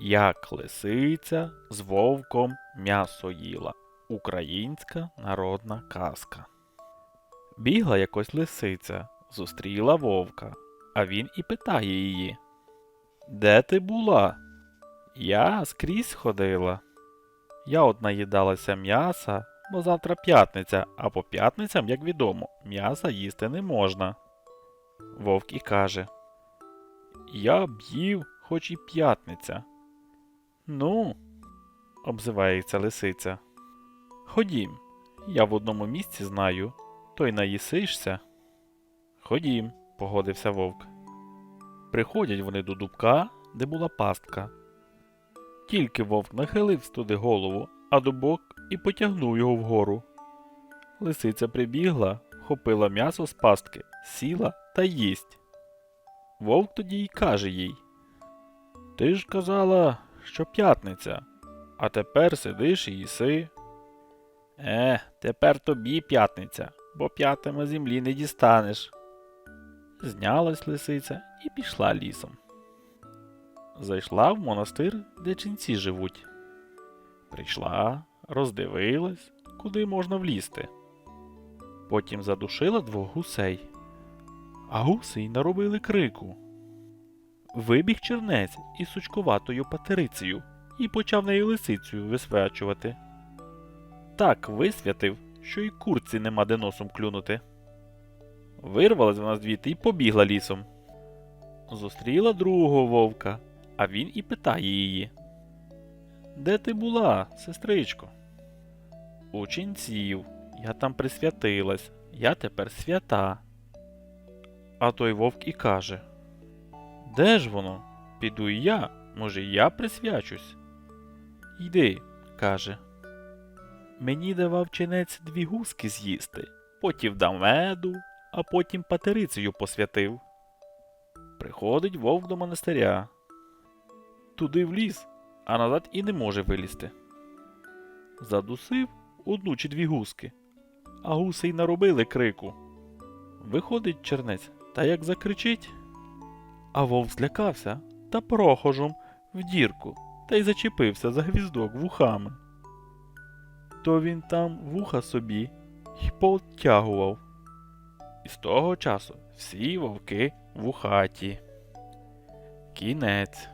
Як лисиця з вовком м'ясо їла. Українська народна казка. Бігла якось лисиця, зустріла вовка, а він і питає її. Де ти була? Я скрізь ходила. Я от наїдалася м'яса, бо завтра п'ятниця, а по п'ятницям, як відомо, м'яса їсти не можна. Вовк і каже: Я б їв, хоч і п'ятниця. Ну, обзивається лисиця. Ходім, я в одному місці знаю, то й наїсишся. Ходім, погодився вовк. Приходять вони до дубка, де була пастка. Тільки вовк нахилив туди голову, а дубок і потягнув його вгору. Лисиця прибігла, хопила м'ясо з пастки, сіла та їсть. Вовк тоді й каже їй: Ти ж казала, що п'ятниця, а тепер сидиш і їси. Е, тепер тобі п'ятниця, бо п'ятами землі не дістанеш. Знялась лисиця і пішла лісом. Зайшла в монастир, де ченці живуть. Прийшла, роздивилась, куди можна влізти. Потім задушила двох гусей. А гуси й наробили крику. Вибіг чернець із сучковатою патерицею і почав нею лисицею висвячувати. Так висвятив, що й курці нема де носом клюнути. Вирвалась вона звідти і побігла лісом. Зустріла другого вовка, а він і питає її. Де ти була, сестричко? У ченців. Я там присвятилась, я тепер свята. А той вовк і каже: Де ж воно? Піду і я, може, я присвячусь. Йди, каже. Мені давав чинець дві гуски з'їсти, потім дав меду, а потім патерицею посвятив. Приходить вовк до монастиря. Туди в ліс, а назад і не може вилізти. Задусив одну чи дві гуски, а гуси й наробили крику. Виходить чернець, та як закричить. А вовк злякався та прохожом в дірку та й зачепився за гвіздок вухами. То він там вуха собі й потягував. І з того часу всі вовки вухаті. Кінець.